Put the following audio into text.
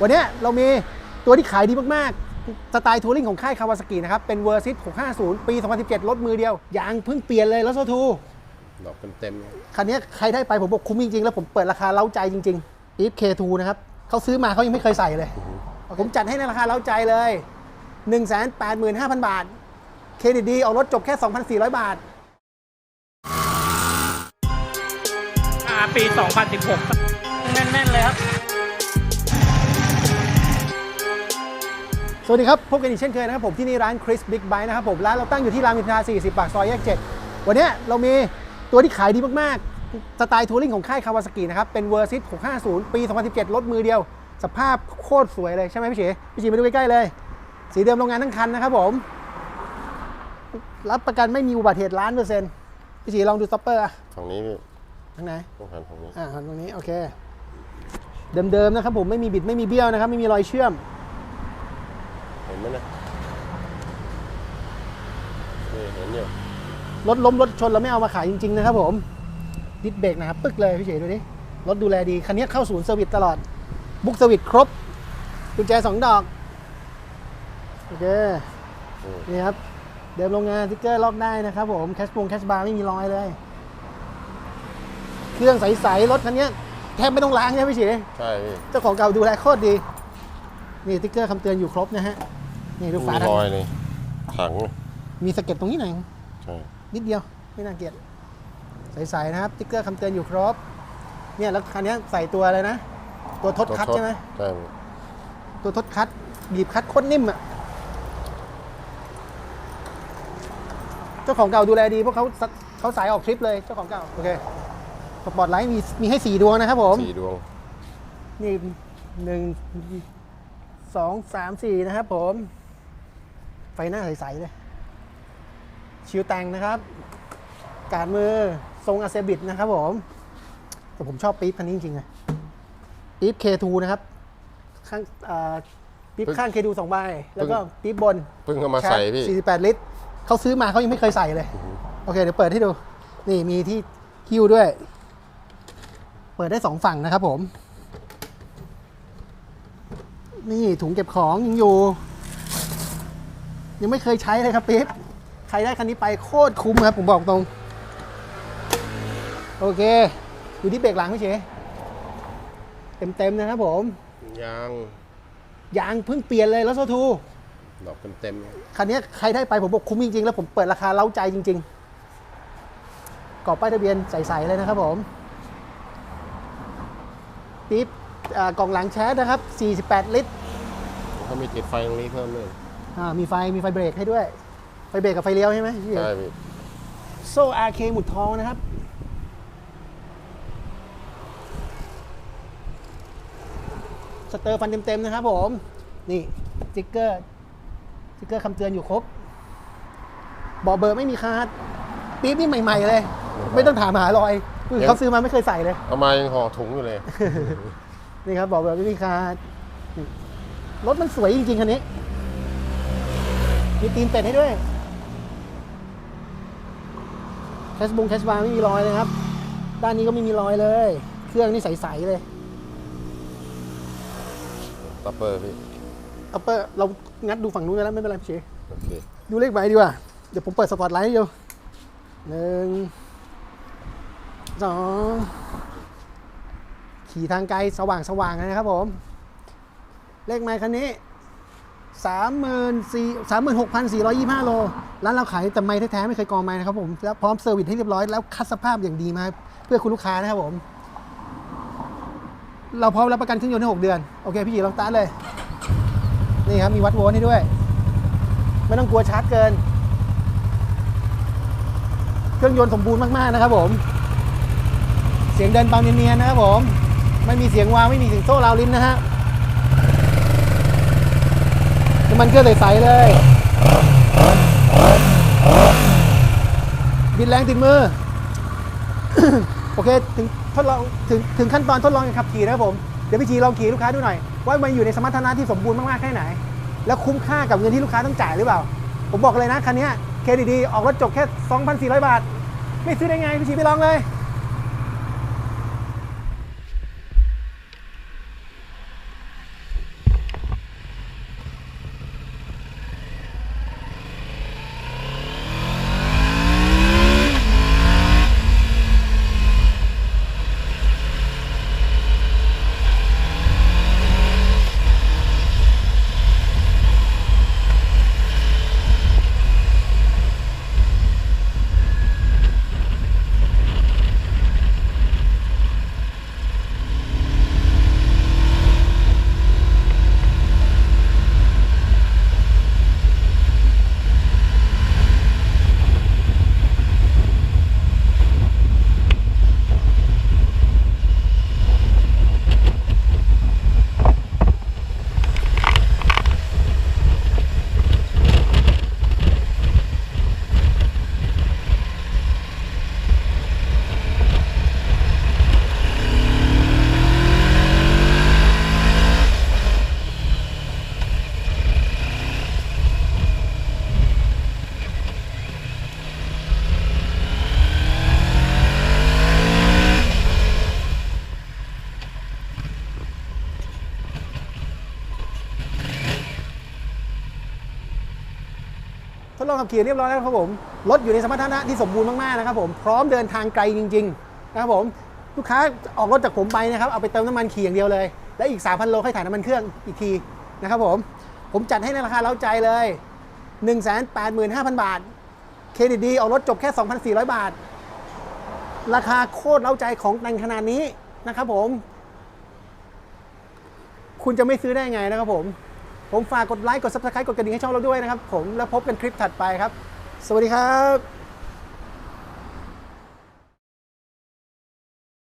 วันเนี้ยเรามีตัวที่ขายดีมากๆ สไตล์ทัวริงของค่ายคาวาซากินะครับ เป็นเวอร์ซิต650 ปี 2017 รถมือเดียว ยางเพิ่งเปลี่ยนเลยรถโซทูดอกเต็มคันนี้ใครได้ไปผมบอกคุ้มจริงๆ แล้วผมเปิดราคาเล้าใจจริงๆ e f K2 นะครับเขาซื้อมาเขายังไม่เคยใส่เลย ผมจัดให้ในราคาเล้าใจเลย 185,000 บาท เครดิตดีออกรถจบแค่ 2,400 บาทอ่าปี 2016 แน่นๆ เลยครับ สวัสดีครับ พบกันอีกเช่นเคยนะครับผมที่นี่ร้านคริสบิ๊กไบค์นะครับผมร้านเราตั้งอยู่ที่รามอินทรา40 ปากซอยแยก 7 วันเนี้ยเรามีตัวที่ขายดีมาก ๆ สไตล์ทัวริงของค่ายคาวาซากินะครับ เป็นเวอร์ซิต650 ปี 2017 รถมือเดียว สภาพโคตรสวยเลย ใช่ไหมพี่เฉพี่ฉีมาดูใกล้ ๆ เลย สีเดิมโรงงานทั้งคันนะครับผม รับประกันไม่มีอุบัติเหตุล้านเปอร์เซ็นต์พี่ฉีลองดูสต็อปเปอร์อะๆฝั่งนี้พี่ทางไหนต้องหันฝั่งนี้อ่าตรงนี้โอเค เดิมๆนะครับผมไม่มีบิดไม่มีเบี้ยวนะครับไม่มีรอยเชื่อม เห็นไหมนะนี่เห็นอยู่รถล้มรถชนเราไม่เอามาขายจริง ๆ นะครับผมดิสเบรกนะครับปึ๊กเลยพี่เฉยดูดิรถดูแลดี คันนี้เข้าศูนย์เซอร์วิสตลอด บุ๊กเซอร์วิสครบกุญแจสองดอกโอเคอืมนี่ครับ เดิมโรงงานสติ๊กเกอร์ล็อกได้นะครับผมแคชปงแคชบาร์ไม่มีรอยเลย เครื่องใสๆรถคันนี้แทบไม่ต้องล้างใช่ไหมพี่เฉยใช่พี่เจ้าของเก่าดูแลโคตรดี นี่สติ๊กเกอร์คำเตือนอยู่ครบนะฮะ นี่ดูฝามีถังรอยเลยถังมีสะเก็ดตรงนี้หน่อยใช่นิดเดียวไม่น่าเกลียดใสๆนะครับสติ๊กเกอร์คำเตือนอยู่ครบ เนี่ยแล้วคันนี้ใส่ตัวอะไรนะ ตัวทดคัดใช่ไหมใช่พี่ตัวทดคัดบีบคัดโคตรนิ่มอะเจ้าของเก่าดูแลดีเพราะเขาสเขาสายออกทริปเลยเจ้าของเก่าโอเคสปอร์ตไลท์มีมีให้สี่ดวงนะครับผมสี่ดวง นี่หนึ่งสองสามสี่นะครับผม ไฟหน้าใสๆเลยชิวแตงนะครับ การมือทรงอาเซบิดนะครับผม แต่ผมชอบปี๊บคันนี้จริงๆเลยปี๊บ K2 นะครับ ข้างอ่าปี๊บข้าง K2 สองใบ แล้วก็ปี๊บบนเพิ่งเอามาใส่พี่แคป48 ลิตร เขาซื้อมาเขายังไม่เคยใส่เลย โอเค เดี๋ยวเปิดให้ดู นี่มีที่คิ้วด้วย เปิดได้สองฝั่งนะครับผม นี่ถุงเก็บของยังอยู่ ยังไม่เคยใช้เลยครับปิ๊บใครได้คันนี้ไปโคตรคุ้มครับผมบอกตรง โอเค อยู่ที่เบรกหลังไม่เฉยเต็มๆนะครับผม ยางยางเพิ่งเปลี่ยนเลยรถโซทูดอกเต็มคันนี้ใครได้ไปผมบอกคุ้มจริงๆ แล้วผมเปิดราคาเล้าใจจริง ๆกรอบป้ายทะเบียนใสๆเลยนะครับผมปิ๊บอ่ากล่องหลังแชสนะครับ 48 ลิตรๆเขามีติดไฟตรงนี้เพิ่มเลย อ่ามีไฟมีไฟเบรกให้ด้วย ไฟเบรกกับไฟเลี้ยวใช่ไหมพี่ใช่พี่โซ่อาเคหมุดทองนะครับ สเตอร์ฟันเต็มๆนะครับผม นี่สติ๊กเกอร์สติ๊กเกอร์คำเตือนอยู่ครบบอกเบอร์ไม่มีคาดปี๊บนี่ใหม่ ๆ เลย ไม่ต้องถามหารอยคือเขาซื้อมาไม่เคยใส่เลย เอามายังห่อถุงอยู่เลย นี่ครับบอกเบอร์ไม่มีคาดนี่รถมันสวยจริงๆคันนี้ มีตีนเป็ดให้ด้วยแคชบงแคชบาร์ไม่มีรอยเลยครับ ด้านนี้ก็ไม่มีรอยเลย เครื่องนี่ใสๆเลยตัปเปอร์พี่อัปเปอร์เรางัดดูฝั่งนู้นไปแล้วไม่เป็นไรพี่เชโอเคดูเลขใบดีกว่า เดี๋ยวผมเปิดสปอตไลท์ให้ดูหนึ่งสองขี่ทางไกลสว่างสว่างๆนะครับผม เลขไม้คันนี้สามหมื่น สี่สามหมื่นหกพันสี่ร้อยยี่ห้าโล ร้านเราขายแต่ไม้แท้ๆไม่เคยกองไม้นะครับผม แล้วพร้อมเซอร์วิสให้เรียบร้อยแล้วคัดสภาพอย่างดีมาเพื่อคุณลูกค้านะครับผม เราพร้อมรับประกันเครื่องยนต์ให้หกเดือน โอเคพี่จีลองตาร์ทเลย นี่ครับ มีวัดโวลต์ให้ด้วย ไม่ต้องกลัวชาร์จเกิน เครื่องยนต์สมบูรณ์มากๆนะครับผม เสียงเดินเบาเนียนๆนะครับผม ไม่มีเสียงวาวไม่มีเสียงโซ่ราวลิ้นนะฮะ น้ำมันเครื่องใสๆเลย บิดแรงติดมือ โอเค ถึงทดลองถึงถึงขั้นตอนทดลองการขับขี่นะครับผม เดี๋ยวพี่ชีลองขี่ลูกค้าดูหน่อย ว่ามันอยู่ในสมรรถนะที่สมบูรณ์มากๆแค่ไหน แล้วคุ้มค่ากับเงินที่ลูกค้าต้องจ่ายหรือเปล่า ผมบอกเลยนะคันนี้เครดิตดีออกรถจบแค่ 2,400 บาท ไม่ซื้อได้ไงพี่ชีไปลองเลย ทดลองขับขี่เรียบร้อยแล้วครับผมรถอยู่ในสมรรถนะที่สมบูรณ์มากๆนะครับผมพร้อมเดินทางไกลจริงๆนะครับผมลูกค้าออกรถจากผมไปนะครับเอาไปเติมน้ำมันขี่อย่างเดียวเลย และอีก 3,000 โลค่อยถ่ายน้ำมันเครื่องอีกทีนะครับผมผมจัดให้ในราคาเล้าใจเลย 185,000 บาท เครดิตดีออกรถจบแค่ 2,400 บาท ราคาโคตรเล้าใจของแต่งขนาดนี้นะครับผม คุณจะไม่ซื้อได้ไงนะครับผม ผมฝากกดไลค์กด subscribe กดกระดิ่งให้ช่องเราด้วยนะครับผมแล้วพบกันคลิปถัดไปครับ สวัสดีครับ